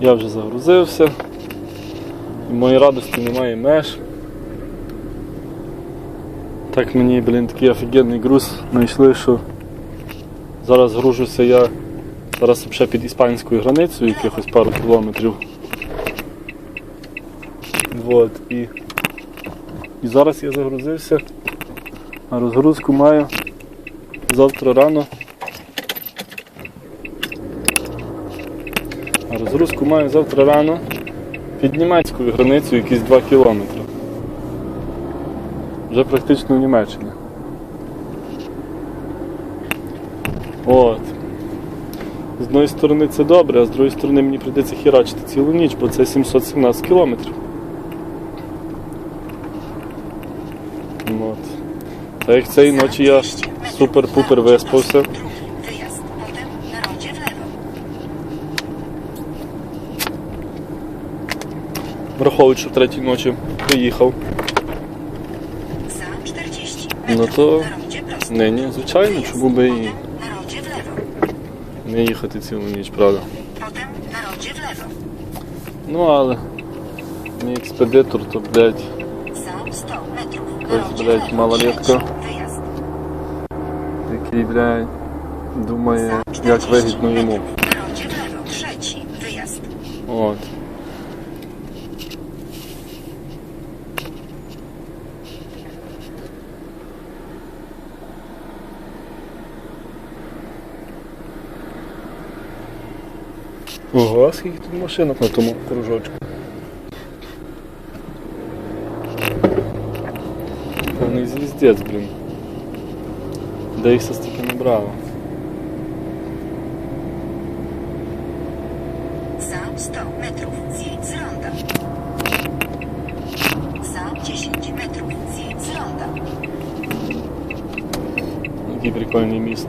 Я вже загрузився. І моєї радості немає меж. Так мені, блін, такий офігенний груз знайшли, що зараз гружуся я зараз ще під іспанською границею, якихось пару кілометрів. Вот, і, і зараз я загрузився, а розгрузку маю завтра рано. Розгрузку маю завтра рано під німецькою границею якісь 2 кілометри. Вже практично в Німеччині. От. З одної сторони це добре, а з другої сторони мені прийдеться хірачити цілу ніч, бо це 717 кілометрів. От. Та як цієї ночі я супер-пупер виспався. Враховуючи, що в третій ночі приїхав. Za 40 No metrów. to- Na rondzie prosto. Не, ні, звичайно, чому би і не їхати цілу ніч, правда. Ну але мій експедитор, то, блядь, Za 100 metrów. Na To jest, rondzie w блядь. Wyjazd. який, блядь, думає, як 40 вигідно йому. От. Ого, а скільки тут машинок на тому кружочку. Повний звіздець, блін. Де їх все стільки набрало? Za 100 metrów. Zjedź z ronda. Za 10 metrów. Zjedź z ronda. Який прикольний міст.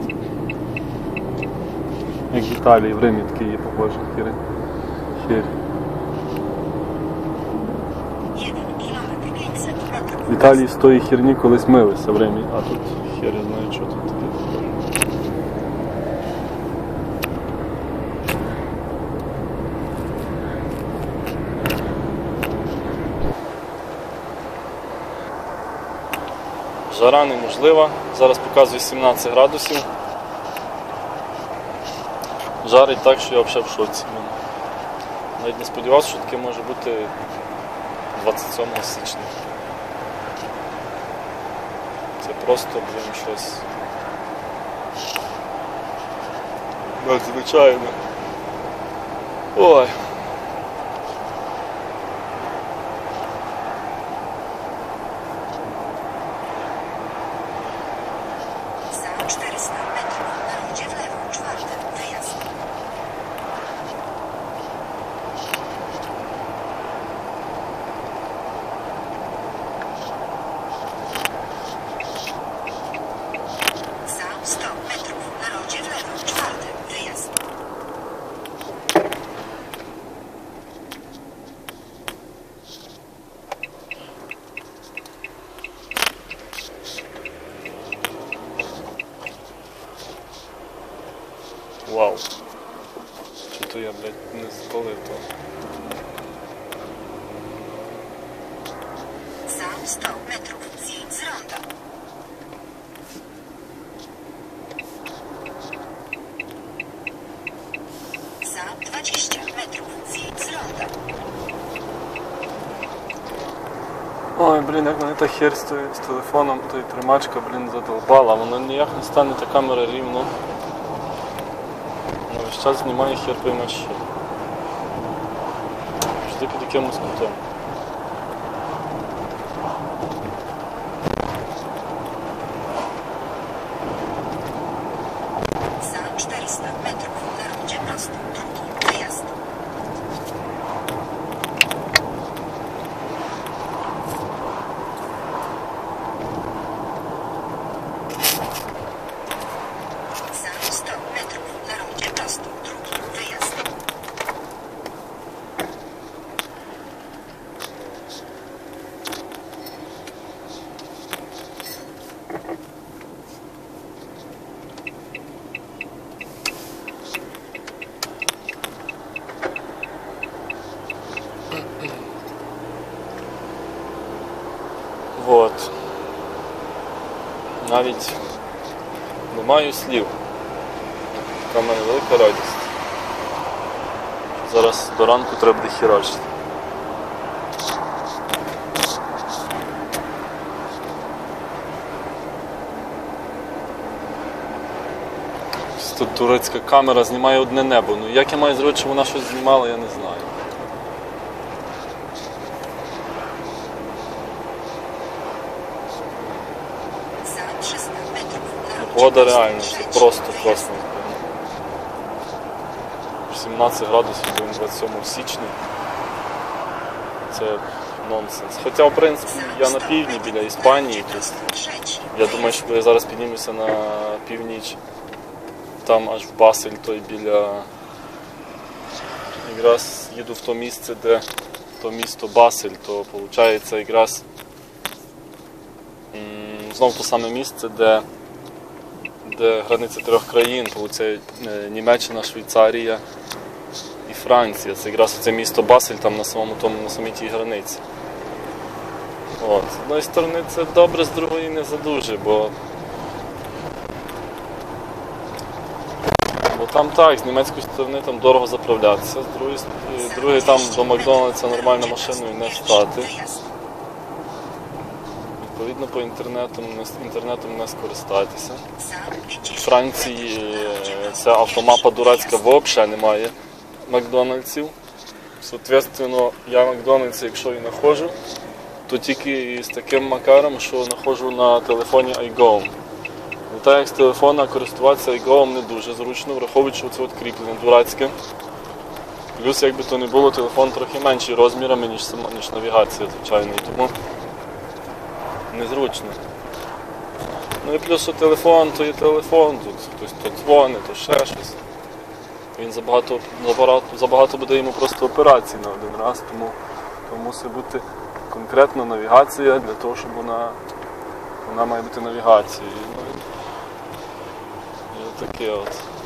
Як в Італії, в Римі такий є похожий хір. хір. 1 km 500 metrów. В Італії з тої херні колись милися в Римі, а тут хер я знаю, що тут таке. Жара неможлива. Зараз показує 17 градусів. Жарить так, що я взагалі в шоці. Навіть не сподівався, що таке може бути 27 січня. Це просто, блін, щось. Надзвичайно. Ой. То я, блядь, не спалив то. Za 100 metrów. Zjedź z ronda. Za 20 metrów. Zjedź z ronda. Ой, блін, як мене та хер з, з телефоном, той тримачка, блін, задолбала. Воно ніяк не стане та камера рівно. Вона весь час знімає хер пойме що. Завжди під якимось кутом. Навіть не маю слів. Така в мене велика радість. Зараз до ранку треба буде. Тут турецька камера знімає одне небо. Ну як я маю зробити, щоб вона щось знімала, я не знаю. Погода реально, просто класно. 17 градусів будемо 27 січня. Це нонсенс. Хоча, в принципі, я на півдні біля Іспанії тут. Я думаю, що я зараз піднімуся на північ, там аж в Басель, той біля. Якраз їду в то місце, де то місто Басель, то виходить якраз м, знов то саме місце, де, де границя трьох країн, виходить е, Німеччина, Швейцарія і Франція. Це якраз це місто Басель там на самому тому на самій тій границі. От. З одної сторони це добре, з другої не за дуже, бо. Бо там так, з німецької сторони там дорого заправлятися, з другої, з другої там до Макдональдса нормально машиною не стати. Відповідно, по інтернету не, інтернетом не скористатися. Za 50 В Франції е, ця автомапа дурацька взагалі немає Макдональдсів. Соответственно, я Макдональдс, якщо і знаходжу, то тільки з таким макаром, що знаходжу на телефоні iGo. Ну, так як з телефона користуватися iGo не дуже зручно, враховуючи що це от кріплення дурацьке. Плюс, якби то не було, телефон трохи менший розмірами, ніж, ніж навігація, звичайно, тому незручно. Ну і плюс, що телефон, то є телефон, тут хтось то дзвонить, то ще щось. Він забагато, забагато, забагато буде йому просто операцій на один раз, тому, тому мусить бути конкретна навігація для того, щоб вона, вона має бути навігацією. Ну, і таке от.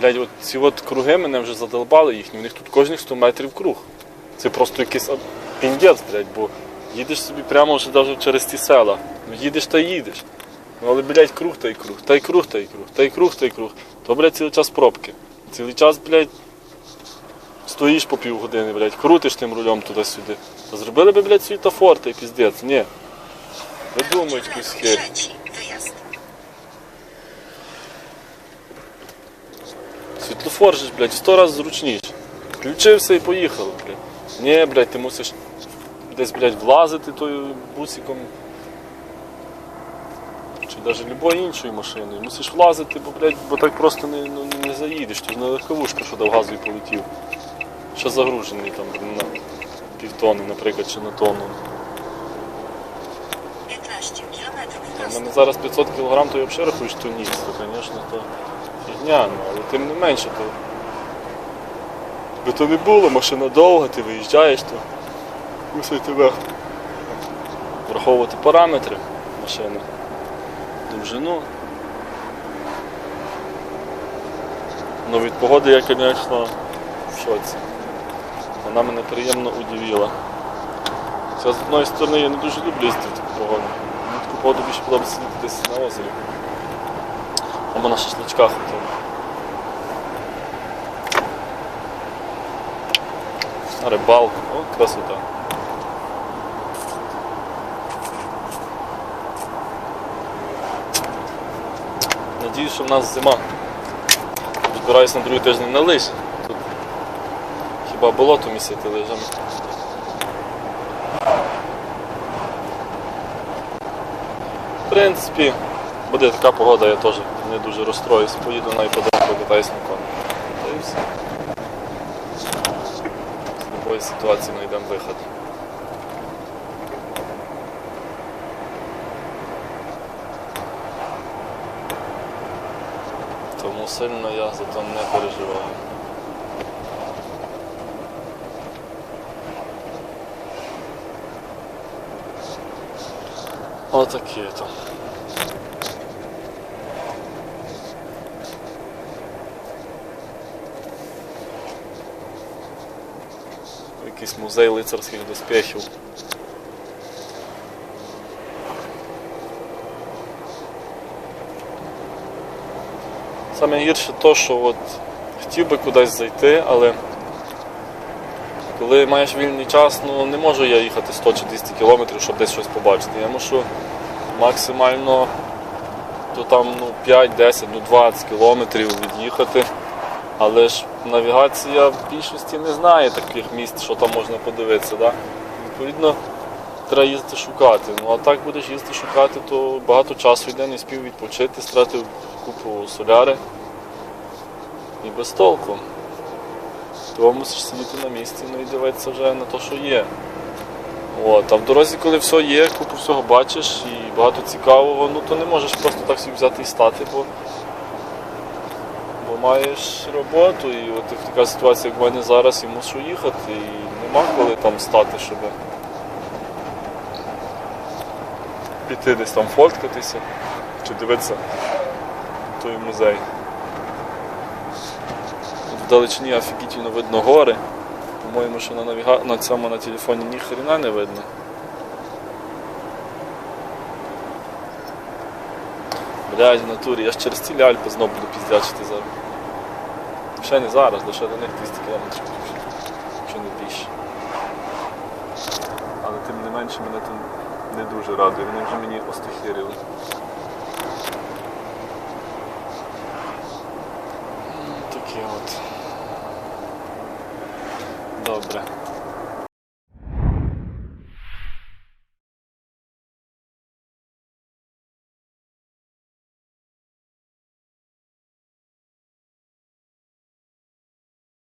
Блядь, от ці от круги мене вже задолбали їхні, у них тут кожних 100 метрів круг. Це просто якийсь піндець, блядь, бо їдеш собі прямо вже навіть через ті села. Ну їдеш та їдеш. Ну але, блядь, круг та й круг, та й круг, та й круг, та й круг, та й круг. То, блядь, цілий час пробки. Цілий час, блядь, стоїш по півгодини, блядь, крутиш тим рулем туди-сюди. Зробили би, блядь, світофор та й піздець. Ні. Видумують якусь херь. Світлофор же, блядь, в сто разів зручніше. Включився і поїхали, блядь. Ні, блядь, ти мусиш десь, блядь, влазити тою бусиком. Чи навіть любою іншою машиною. Мусиш влазити, бо, блядь, бо так просто не, ну, не заїдеш. Ти ж не легковушка, що дав газу і полетів. Що загружений там на півтони, наприклад, чи на тонну. У мене зараз 500 кг, то я взагалі рахую, що ніц, то, звісно, то фігня, ну, але тим не менше, то. Би то не було, машина довга, ти виїжджаєш, то мусить тебе враховувати параметри машини, довжину. Ну від погоди я, звісно, в шоці. Вона мене приємно удивила. Це з одної сторони я не дуже люблю їздити в погоду. Мені таку погоду більше подобається десь на озері. Або на шашличках. Рибалку. О, красота. Надіюсь, що в нас зима. Збираюсь на другий тиждень на лижі. Тут хіба болото місяти лижами. В принципі, буде така погода, я теж не дуже розстроївся, поїду на іпподром, покатаюсь на коні. З любої ситуації ми йдемо вихід. Тому сильно я за то не переживаю. Отакі там. Музей лицарських доспехів. Саме гірше то, що от хотів би кудись зайти, але коли маєш вільний час, ну не можу я їхати 100 чи 200 кілометрів, щоб десь щось побачити. Я мушу максимально то там ну, 5, 10, ну 20 кілометрів від'їхати. Але ж навігація в більшості не знає таких місць, що там можна подивитися. Да? Відповідно, треба їздити шукати. Ну а так будеш їздити шукати, то багато часу йде, не спів відпочити, стратив купу соляри і без толку. Того мусиш сидіти на місці ну і дивитися вже на те, що є. От, а в дорозі, коли все є, купу всього бачиш і багато цікавого, ну то не можеш просто так собі взяти і стати, бо маєш роботу і от така ситуація, як в мене зараз, і мушу їхати, і нема коли там стати, щоб піти десь там фоткатися чи дивитися той музей. Тут вдалечині офігітельно видно гори. По-моєму, що на, навіга... на цьому на телефоні ні хрена не видно. Блядь, в натурі, я ж через ці Альпи знову буду піздячити зараз. Ще не зараз, лише до них 200 км, якщо не більше. Але тим не менше мене тут не дуже радує, вони вже мені остахірили. Ну, Таке от. Добре.